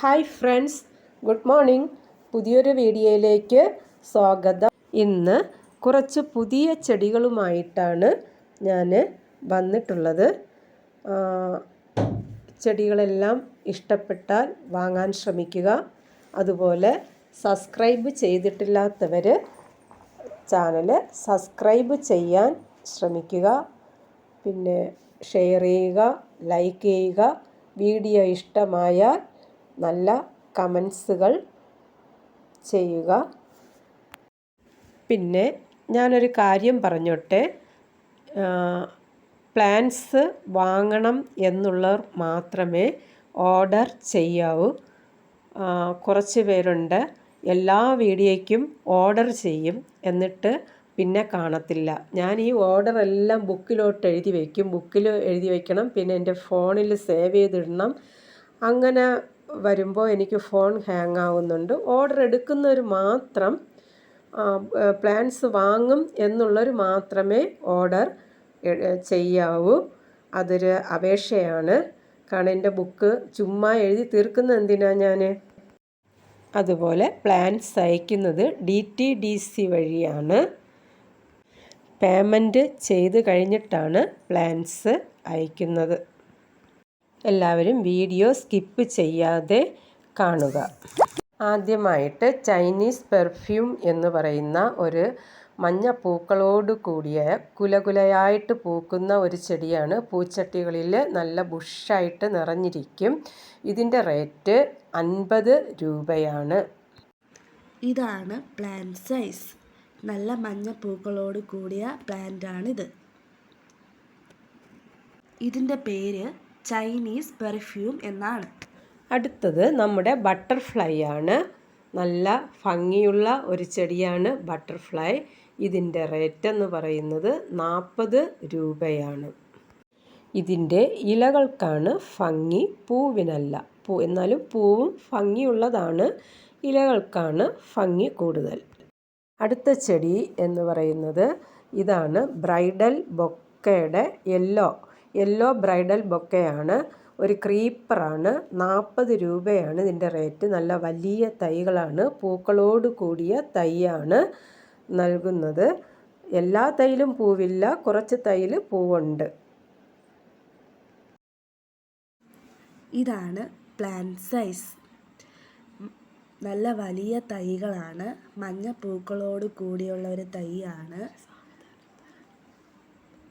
Hi friends good morning. പുതിയൊരു വീഡിയോയിലേക്ക് സ്വാഗതം. ഇന്ന് കുറച്ച് പുതിയ ചെടികളുമായിട്ടാണ് ഞാൻ വന്നിട്ടുള്ളത്. ചെടികളെല്ലാം ഇഷ്ടപ്പെട്ടാൽ വാങ്ങാൻ ശ്രമിക്കുക. അതുപോലെ സബ്സ്ക്രൈബ് ചെയ്തിട്ടില്ലാത്തവർ ചാനൽ സബ്സ്ക്രൈബ് ചെയ്യാൻ ശ്രമിക്കുക. പിന്നെ ഷെയർ ചെയ്യുക ലൈക്ക് ചെയ്യുക. വീഡിയോ ഇഷ്ടമായാൽ നല്ല കമൻസുകൾ ചെയ്യുക. പിന്നെ ഞാനൊരു കാര്യം പറഞ്ഞോട്ടെ. പ്ലാൻസ് വാങ്ങണം എന്നുള്ളവർ മാത്രമേ ഓർഡർ ചെയ്യാവൂ. കുറച്ച് പേരുണ്ട്. എല്ലാ വീഡിയോയ്ക്കും ഓർഡർ ചെയ്യും എന്നിട്ട് പിന്നെ കാണത്തില്ല. ഞാൻ ഈ ഓർഡർ എല്ലാം ബുക്കിലോട്ട് എഴുതി വയ്ക്കും. ബുക്കിൽ എഴുതി വയ്ക്കണം. പിന്നെ എന്റെ ഫോണിൽ സേവ് ചെയ്തിടണം. അങ്ങനെ വരുമ്പോൾ എനിക്ക് ഫോൺ ഹാങ് ആവുന്നുണ്ട് ഓർഡർ എടുക്കുന്നവർ മാത്രം പ്ലാൻസ് വാങ്ങും എന്നുള്ളവർ മാത്രമേ ഓർഡർ ചെയ്യാവൂ. അതൊരു അപേക്ഷയാണ്. കാരണം എന്റെ ബുക്ക് ചുമ്മാ എഴുതി തീർക്കുന്ന എന്തിനാ ഞാൻ അതുപോലെ പ്ലാൻസ് അയക്കുന്നത് ഡി ടി ഡി സി വഴിയാണ്. പേയ്മെന്റ് ചെയ്ത് കഴിഞ്ഞിട്ടാണ് പ്ലാൻസ് അയക്കുന്നത്. എല്ലാവരും വീഡിയോ സ്കിപ്പ് ചെയ്യാതെ കാണുക. ആദ്യമായിട്ട് ചൈനീസ് പെർഫ്യൂം എന്ന് പറയുന്ന ഒരു മഞ്ഞ പൂക്കളോട് കൂടിയ കുലകുലയായിട്ട് പൂക്കുന്ന ഒരു ചെടിയാണ്. പൂച്ചട്ടികളിൽ നല്ല ബുഷായിട്ട് നിറഞ്ഞിരിക്കും. ഇതിന്റെ റേറ്റ് അൻപത് രൂപയാണ്. ഇതാണ് പ്ലാന്റ് സൈസ്. നല്ല മഞ്ഞ പൂക്കളോട് കൂടിയ പ്ലാന്റാണിത്. ഇതിന്റെ പേര് ചൈനീസ് പെർഫ്യൂം എന്നാണ്. അടുത്തത് നമ്മുടെ ബട്ടർഫ്ലൈ ആണ്. നല്ല ഭംഗിയുള്ള ഒരു ചെടിയാണ് ബട്ടർഫ്ലൈ. ഇതിന്റെ റേറ്റ് എന്ന് പറയുന്നത് നാൽപ്പത് രൂപയാണ്. ഇതിന്റെ ഇലകൾക്കാണ് ഭംഗി പൂവിനല്ല. പൂ എന്നാലും പൂവും ഭംഗിയുള്ളതാണ്. ഇലകൾക്കാണ് ഭംഗി കൂടുതൽ. അടുത്ത ചെടി എന്ന് പറയുന്നത് ഇതാണ് ബ്രൈഡൽ ബൊക്കയുടെ യെല്ലോ യെല്ലോ ബ്രൈഡൽ ബൊക്കെയാണ്. ഒരു ക്രീപ്പറാണ്. നാൽപ്പത് രൂപയാണ് ഇതിന്റെ റേറ്റ്. നല്ല വലിയ തൈകളാണ്. പൂക്കളോട് കൂടിയ തൈയാണ് നൽകുന്നത്. എല്ലാ തൈയിലും പൂവില്ല. കുറച്ച് തൈയിൽ പൂവുണ്ട്. ഇതാണ് പ്ലാന്റ് സൈസ്. നല്ല വലിയ തൈകളാണ്. മഞ്ഞ പൂക്കളോട് കൂടിയുള്ള ഒരു തൈയാണ്.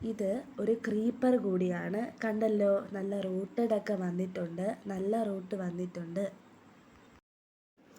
ഇത് ഒരു ക്രീപ്പർ കൂടിയാണ്. കണ്ടല്ലോ നല്ല റൂട്ടഡ് ഒക്കെ വന്നിട്ടുണ്ട്. നല്ല റൂട്ട് വന്നിട്ടുണ്ട്.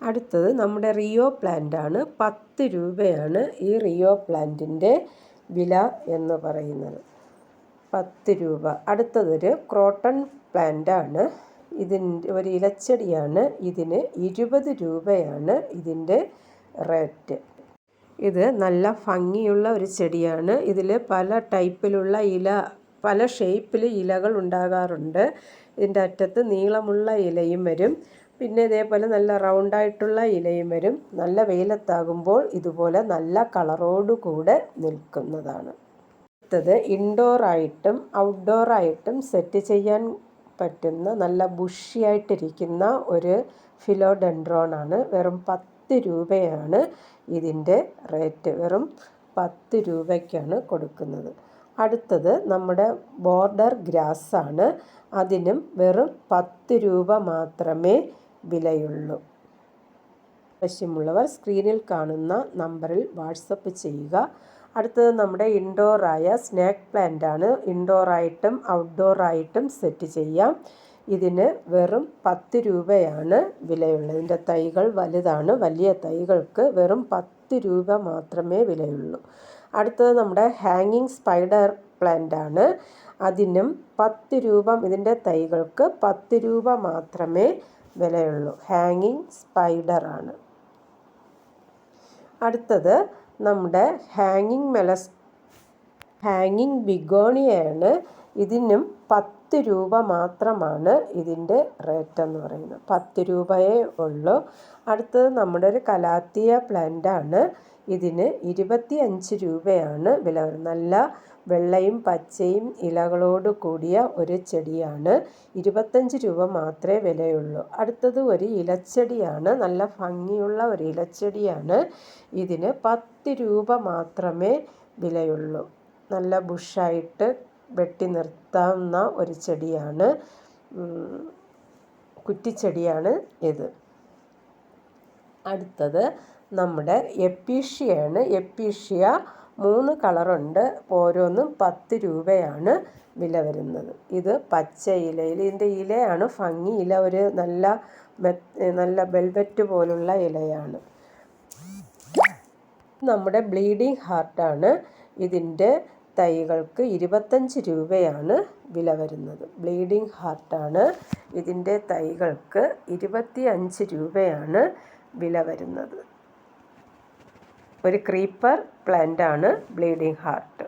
അടുത്തത് നമ്മുടെ റിയോ പ്ലാന്റ് ആണ്. പത്ത് രൂപയാണ് ഈ റിയോ പ്ലാന്റിന്റെ വില എന്ന് പറയുന്നത്. പത്ത് രൂപ. അടുത്തതൊരു ക്രോട്ടൺ പ്ലാന്റ് ആണ്. ഇതിന്റെ ഒരു ഇലച്ചെടിയാണ്. ഇതിന് ഇരുപത് രൂപയാണ് ഇതിന്റെ റേറ്റ് ഇത് നല്ല ഭംഗിയുള്ള ഒരു ചെടിയാണ്. ഇതിൽ പല ടൈപ്പിലുള്ള ഇല പല ഷേപ്പിൽ ഇലകൾ ഉണ്ടാകാറുണ്ട്. ഇതിന്റെ അറ്റത്ത് നീളമുള്ള ഇലയും വരും. പിന്നെ ഇതേപോലെ നല്ല റൗണ്ടായിട്ടുള്ള ഇലയും വരും. നല്ല വെയിലത്താകുമ്പോൾ ഇതുപോലെ നല്ല കളറോടുകൂടെ നിൽക്കുന്നതാണ്. അടുത്തത് ഇൻഡോറായിട്ടും ഔട്ട്ഡോറായിട്ടും സെറ്റ് ചെയ്യാൻ പറ്റുന്ന നല്ല ബുഷിയായിട്ടിരിക്കുന്ന ഒരു ഫിലോഡെൻഡ്രോൺ ആണ്. വെറും പത്ത് രൂപയാണ് ഇതിന്റെ റേറ്റ്. വെറും പത്ത് രൂപയ്ക്കാണ് കൊടുക്കുന്നത്. അടുത്തത് നമ്മുടെ ബോർഡർ ഗ്രാസ് ആണ് അതിനും വെറും പത്ത് രൂപ മാത്രമേ വിലയുള്ളൂ. ആവശ്യമുള്ളവർ സ്ക്രീനിൽ കാണുന്ന നമ്പറിൽ വാട്സപ്പ് ചെയ്യുക. അടുത്തത് നമ്മുടെ ഇൻഡോറായ സ്നാക്ക് പ്ലാന്റ് ആണ് ഇൻഡോറായിട്ടും ഔട്ട്ഡോറായിട്ടും സെറ്റ് ചെയ്യാം. ഇതിന് വെറും പത്ത് രൂപയാണ് വിലയുള്ളത്. ഇതിന്റെ തൈകൾ വലുതാണ്. വലിയ തൈകൾക്ക് വെറും പത്ത് രൂപ മാത്രമേ വിലയുള്ളൂ. അടുത്തത് നമ്മുടെ ഹാങ്ങിങ് സ്പൈഡർ പ്ലാന്റ് ആണ്. അതിനും പത്ത് രൂപ ഇതിന്റെ തൈകൾക്ക് പത്ത് രൂപ മാത്രമേ വിലയുള്ളൂ. ഹാങ്ങിങ് സ്പൈഡർ ആണ്. അടുത്തത് നമ്മുടെ ഹാങ്ങിങ് മെലസ് ഹാങ്ങിങ് ബിഗോണിയാണ് ഇതിനും പത്ത് രൂപ മാത്രമാണ് ഇതിന്റെ റേറ്റ് എന്ന് പറയുന്നത്. പത്ത് രൂപയേ ഉള്ളൂ. അടുത്തത് നമ്മുടെ ഒരു കലാത്തിയ പ്ലാന്റ് ആണ് ഇതിന് ഇരുപത്തി അഞ്ച് രൂപയാണ് വില വരുന്നത്. നല്ല വെള്ളയും പച്ചയും ഇലകളോട് കൂടിയ ഒരു ചെടിയാണ്. ഇരുപത്തഞ്ച് രൂപ മാത്രമേ വിലയുള്ളൂ. അടുത്തത് ഒരു ഇലച്ചെടിയാണ്. നല്ല ഭംഗിയുള്ള ഒരു ഇലച്ചെടിയാണ്. ഇതിന് പത്ത് രൂപ മാത്രമേ വിലയുള്ളൂ. നല്ല ബുഷായിട്ട് വെട്ടി നിർത്താവുന്ന ഒരു ചെടിയാണ് കുറ്റിച്ചെടിയാണ് ഇത്. അടുത്തത് നമ്മുടെ എപ്പീഷ്യയാണ് എപ്പീഷ്യ മൂന്ന് കളറുണ്ട്. ഓരോന്നും പത്ത് രൂപയാണ് വില വരുന്നത്. ഇത് പച്ച ഇലയിൽ ഇതിന്റെ ഇലയാണ് ഭംഗി. ഇല ഒരു നല്ല നല്ല വെൽവെറ്റ് പോലുള്ള ഇലയാണ്. നമ്മുടെ ബ്ലീഡിങ് ഹാർട്ടാണ് ഇതിന്റെ തൈകൾക്ക് ഇരുപത്തഞ്ച് രൂപയാണ് വില വരുന്നത്. ബ്ലീഡിങ് ഹാർട്ടാണ് ഇതിന്റെ തൈകൾക്ക് ഇരുപത്തി അഞ്ച് രൂപയാണ് വില വരുന്നത്. ഒരു ക്രീപ്പർ പ്ലാന്റ് ആണ് ബ്ലീഡിങ് ഹാർട്ട്.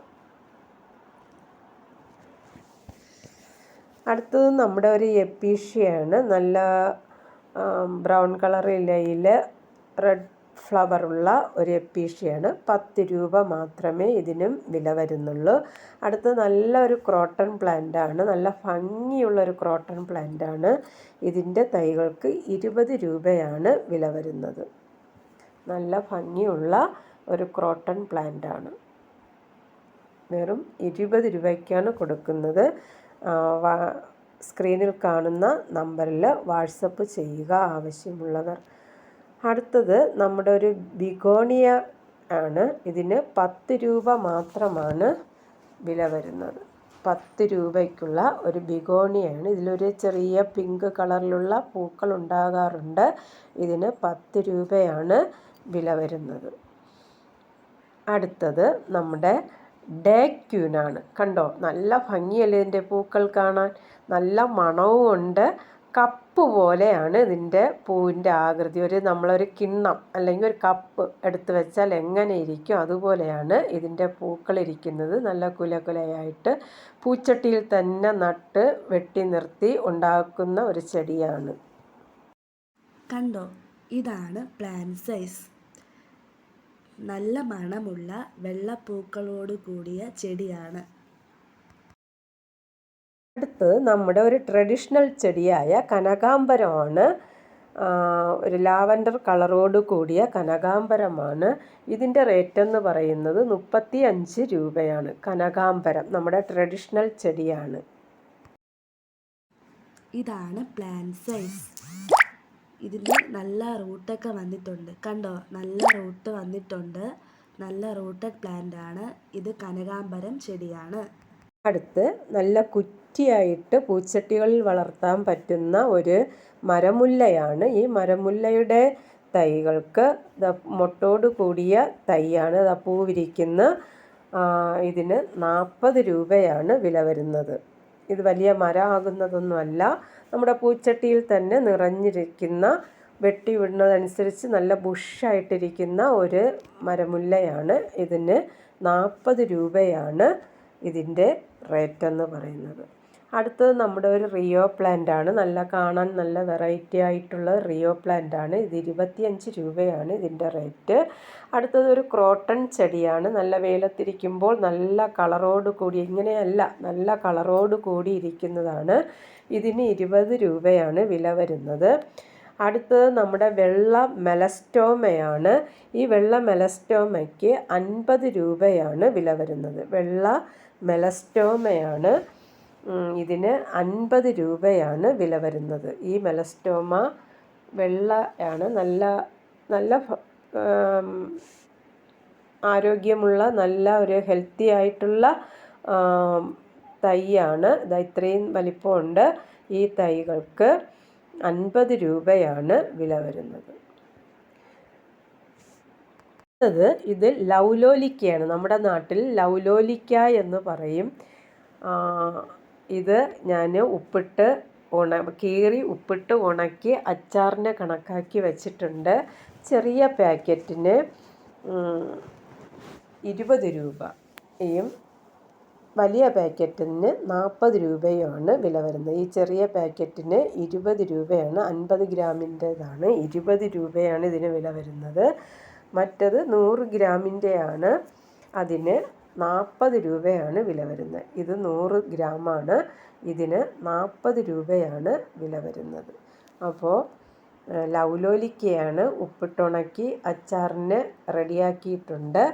അടുത്തത് നമ്മുടെ ഒരു എപ്പീഷ്യയാണ്. നല്ല ബ്രൗൺ കളർ ഇലയിൽ റെഡ് ഫ്ലവറുള്ള ഒരു എപ്പീഷ്യയാണ് പത്ത് രൂപ മാത്രമേ ഇതിനും വില വരുന്നുള്ളൂ. അടുത്ത നല്ല ഒരു ക്രോട്ടൺ പ്ലാന്റ് ആണ്. നല്ല ഭംഗിയുള്ള ഒരു ക്രോട്ടൺ പ്ലാന്റ് ആണ്. ഇതിന്റെ തൈകൾക്ക് ഇരുപത് രൂപയാണ് വില വരുന്നത്. നല്ല ഭംഗിയുള്ള ഒരു ക്രോട്ടൺ പ്ലാന്റ് ആണ്. വെറും ഇരുപത് രൂപയ്ക്കാണ് കൊടുക്കുന്നത്. സ്ക്രീനിൽ കാണുന്ന നമ്പറിൽ വാട്സപ്പ് ചെയ്യുക ആവശ്യമുള്ളവർ. അടുത്തത് നമ്മുടെ ഒരു ബിഗോണിയ ആണ്. ഇതിന് പത്ത് രൂപ മാത്രമാണ് വില വരുന്നത്. പത്ത് രൂപയ്ക്കുള്ള ഒരു ബിഗോണിയാണ്. ഇതിലൊരു ചെറിയ പിങ്ക് കളറിലുള്ള പൂക്കൾ ഉണ്ടാകാറുണ്ട്. ഇതിന് പത്ത് രൂപയാണ് വില വരുന്നത്. അടുത്തത് നമ്മുടെ ഡേ ക്യൂനാണ്. കണ്ടോ? നല്ല ഭംഗിയല്ലേ ഇതിന്റെ പൂക്കൾ കാണാൻ? നല്ല മണവും ഉണ്ട് കപ്പ് പോലെയാണ് ഇതിന്റെ പൂവിന്റെ ആകൃതി. ഒരു നമ്മളൊരു കിണ്ണം അല്ലെങ്കിൽ ഒരു കപ്പ് എടുത്ത് വെച്ചാൽ എങ്ങനെ ഇരിക്കും അതുപോലെയാണ് ഇതിന്റെ പൂക്കൾ ഇരിക്കുന്നത്. നല്ല കുലകുലയായിട്ട് പൂച്ചട്ടിയിൽ തന്നെ നട്ട് വെട്ടി നിർത്തി ഉണ്ടാക്കുന്ന ഒരു ചെടിയാണ്. കണ്ടോ? ഇതാണ് പ്ലാൻ സൈസ് നല്ല മണമുള്ള വെള്ളപ്പൂക്കളോട് കൂടിയ ചെടിയാണ്. അടുത്തത് നമ്മുടെ ഒരു ട്രഡീഷണൽ ചെടിയായ കനകാംബരമാണ്. ഒരു ലാവൻഡർ കളറോട് കൂടിയ കനകാംബരമാണ്. ഇതിന്റെ റേറ്റ് എന്ന് പറയുന്നത് മുപ്പത്തി അഞ്ച് രൂപയാണ്. കനകാംബരം നമ്മുടെ ട്രഡീഷണൽ ചെടിയാണ്. ഇതാണ് പ്ലാന്റ് സൈസ് ഇതിന് നല്ല റൂട്ടൊക്കെ വന്നിട്ടുണ്ട്. കണ്ടോ? നല്ല റൂട്ട് വന്നിട്ടുണ്ട്. നല്ല റൂട്ടഡ് പ്ലാന്റ് ആണ്. ഇത് കനകാംബരം ചെടിയാണ്. അടുത്ത് നല്ല കുറ്റിയായിട്ട് പൂച്ചട്ടികളിൽ വളർത്താൻ പറ്റുന്ന ഒരു മരമുല്ലയാണ്. ഈ മരമുല്ലയുടെ തൈകൾക്ക് മൊട്ടോട് കൂടിയ തൈയാണ്. പൂവിരിക്കുന്ന ഇതിന് നാൽപ്പത് രൂപയാണ് വില വരുന്നത്. ഇത് വലിയ മരമാകുന്നതൊന്നുമല്ല. നമ്മുടെ പൂച്ചട്ടിയിൽ തന്നെ നിറഞ്ഞിരിക്കുന്ന വെട്ടി വിടുന്നതനുസരിച്ച് നല്ല ബുഷായിട്ടിരിക്കുന്ന ഒരു മരമുല്ലയാണ്. ഇതിന് നാൽപ്പത് രൂപയാണ് ഇതിന്റെ റേറ്റ് എന്ന് പറയുന്നത്. അടുത്തത് നമ്മുടെ ഒരു റിയോ പ്ലാന്റ് ആണ്. നല്ല കാണാൻ നല്ല വെറൈറ്റി ആയിട്ടുള്ള റിയോ പ്ലാന്റ് ആണ്. ഇത് ഇരുപത്തിയഞ്ച് രൂപയാണ് ഇതിന്റെ റേറ്റ് അടുത്തത് ഒരു ക്രോട്ടൺ ചെടിയാണ്. നല്ല വെയിലത്തിരിക്കുമ്പോൾ നല്ല കളറോട് കൂടി ഇങ്ങനെയല്ല നല്ല കളറോട് കൂടി ഇരിക്കുന്നതാണ് ഇതിന് ഇരുപത് രൂപയാണ് വില വരുന്നത്. അടുത്തത് നമ്മുടെ വെള്ള മെലസ്റ്റോമയാണ്. ഈ വെള്ള മെലസ്റ്റോമയ്ക്ക് അൻപത് രൂപയാണ് വില വരുന്നത്. വെള്ള മെലസ്റ്റോമയാണ്. ഇതിന് അൻപത് രൂപയാണ് വില വരുന്നത്. ഈ മെലസ്റ്റോമ വെള്ളയാണ് നല്ല നല്ല ആരോഗ്യമുള്ള നല്ല ഒരു ഹെൽത്തി ആയിട്ടുള്ള തൈയാണ്. ഇതാ ഇത്രയും വലിപ്പമുണ്ട് ഈ തൈകൾക്ക് അൻപത് രൂപയാണ് വില വരുന്നത്. അടുത്തത് ഇത് ലൗലോലിക്കയാണ്. നമ്മുടെ നാട്ടിൽ ലൗലോലിക്ക എന്ന് പറയും. ഇത് ഞാൻ ഉപ്പിട്ട് ഉണ കീറി ഉപ്പിട്ട് ഉണക്കി അച്ചാറിനെ കണക്കാക്കി വെച്ചിട്ടുണ്ട്. ചെറിയ പാക്കറ്റിന് ഇരുപത് രൂപയും വലിയ പാക്കറ്റിന് നാൽപ്പത് രൂപയുമാണ് വില വരുന്നത്. ഈ ചെറിയ പാക്കറ്റിന് ഇരുപത് രൂപയാണ് അൻപത് ഗ്രാമിന്റേതാണ്. ഇരുപത് രൂപയാണ് ഇതിന് വില വരുന്നത്. മറ്റത് നൂറ് ഗ്രാമിന്റെയാണ് അതിന് നാൽപ്പത് രൂപയാണ് വില വരുന്നത്. ഇത് നൂറ് ഗ്രാമാണ്. ഇതിന് നാൽപ്പത് രൂപയാണ് വില വരുന്നത്. അപ്പോൾ ലൗലോലിക്കയാണ് ഉപ്പിട്ടുണക്കി അച്ചാറിന് റെഡിയാക്കിയിട്ടുണ്ട്.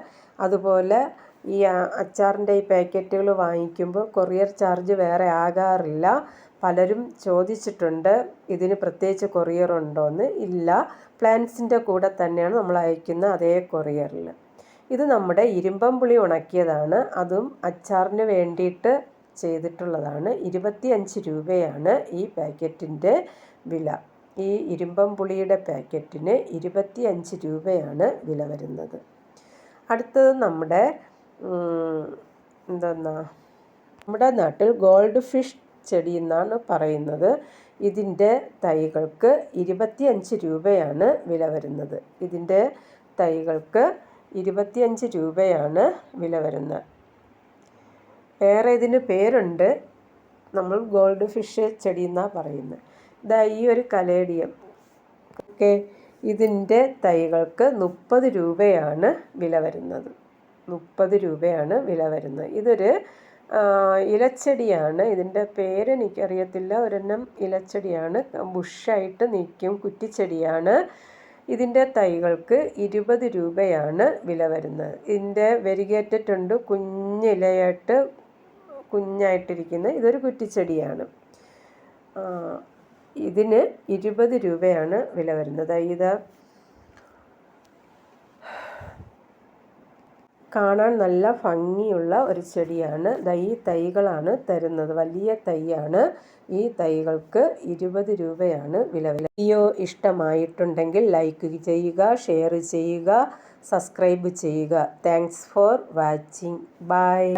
അതുപോലെ ഈ അച്ചാറിന്റെ ഈ പാക്കറ്റുകൾ വാങ്ങിക്കുമ്പോൾ കൊറിയർ ചാർജ് വേറെ ആകാറില്ല. പലരും ചോദിച്ചിട്ടുണ്ട് ഇതിന് പ്രത്യേകിച്ച് കൊറിയർ ഉണ്ടോയെന്ന് ഇല്ല പ്ലാൻസിന്റെ കൂടെ തന്നെയാണ് നമ്മൾ അയക്കുന്ന അതേ കൊറിയറിൽ. ഇത് നമ്മുടെ ഇരുമ്പം പുളി ഉണക്കിയതാണ്. അതും അച്ചാറിന് വേണ്ടിയിട്ട് ചെയ്തിട്ടുള്ളതാണ്. ഇരുപത്തി അഞ്ച് രൂപയാണ് ഈ പാക്കറ്റിന്റെ വില. ഈ ഇരുമ്പം പുളിയുടെ പാക്കറ്റിന് ഇരുപത്തി അഞ്ച് രൂപയാണ് വില വരുന്നത്. അടുത്തത് നമ്മുടെ എന്തെന്നാ നമ്മുടെ നാട്ടിൽ ഗോൾഡ് ഫിഷ് ചെടി എന്നാണ് പറയുന്നത്. ഇതിന്റെ തൈകൾക്ക് ഇരുപത്തിയഞ്ച് രൂപയാണ് വില വരുന്നത്. ഇതിന്റെ തൈകൾക്ക് ഇരുപത്തിയഞ്ച് രൂപയാണ് വില വരുന്നത്. വേറെ ഇതിന് പേരുണ്ട്. നമ്മൾ ഗോൾഡ് ഫിഷ് ചെടി എന്നാണ് പറയുന്നത്. ഇതാ ഈ ഒരു കലേഡിയം. ഓക്കെ. ഇതിന്റെ തൈകൾക്ക് മുപ്പത് രൂപയാണ് വില വരുന്നത്. മുപ്പത് രൂപയാണ് വില വരുന്നത്. ഇതൊരു ഇലച്ചെടിയാണ്. ഇതിന്റെ പേര് എനിക്കറിയത്തില്ല. ഒരെണ്ണം ഇലച്ചെടിയാണ്. ബുഷായിട്ട് നിൽക്കും കുറ്റിച്ചെടിയാണ്. ഇതിന്റെ തൈകൾക്ക് ഇരുപത് രൂപയാണ് വില വരുന്നത്. ഇതിന്റെ വെരിഗേറ്റഡ് ഉണ്ട് കുഞ്ഞിലയായിട്ട് കുഞ്ഞായിട്ടിരിക്കുന്ന ഇതൊരു കുറ്റിച്ചെടിയാണ്. ഇതിന് ഇരുപത് രൂപയാണ് വില വരുന്നത്. ഇത് കാണാൻ നല്ല ഭംഗിയുള്ള ഒരു ചെടിയാണ്. ഈ തൈകളാണ് തരുന്നത്. വലിയ തൈയാണ്. ഈ തൈകൾക്ക് ഇരുപത് രൂപയാണ് വില. വില ഇഷ്ടമായിട്ടുണ്ടെങ്കിൽ ലൈക്ക് ചെയ്യുക ഷെയർ ചെയ്യുക സബ്സ്ക്രൈബ് ചെയ്യുക. Thanks for watching bye